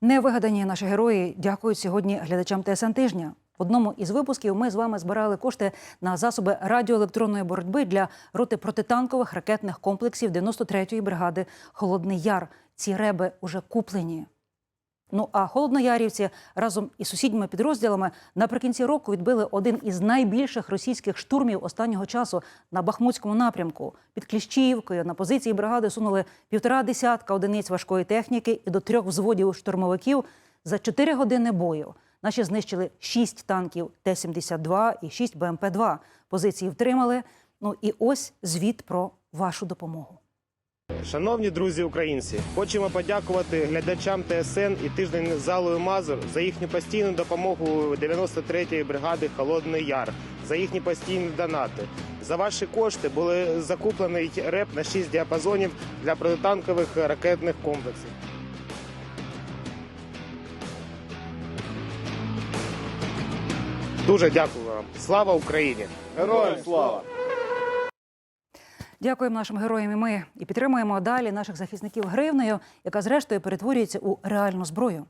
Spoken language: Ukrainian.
Невигадані наші герої дякують сьогодні глядачам ТСН тижня. В одному із випусків ми з вами збирали кошти на засоби радіоелектронної боротьби для роти протитанкових ракетних комплексів 93-ї бригади Холодний Яр. Ці реби уже куплені. Ну а холодноярівці разом із сусідніми підрозділами наприкінці року відбили один із найбільших російських штурмів останнього часу на Бахмутському напрямку. Під Кліщіївкою на позиції бригади сунули півтора десятка одиниць важкої техніки і до трьох взводів штурмовиків за чотири години бою. Наші знищили шість танків Т-72 і шість БМП-2. Позиції втримали. Ну і ось звіт про вашу допомогу. Шановні друзі українці, хочемо подякувати глядачам ТСН і тиждень залою Мазур за їхню постійну допомогу 93-ї бригади Холодний Яр, за їхні постійні донати. За ваші кошти були закуплений реп на 6 діапазонів для протитанкових ракетних комплексів. Дуже дякую вам. Слава Україні! Героям слава! Дякуємо нашим героям. І ми і підтримуємо далі наших захисників гривнею, яка зрештою перетворюється у реальну зброю.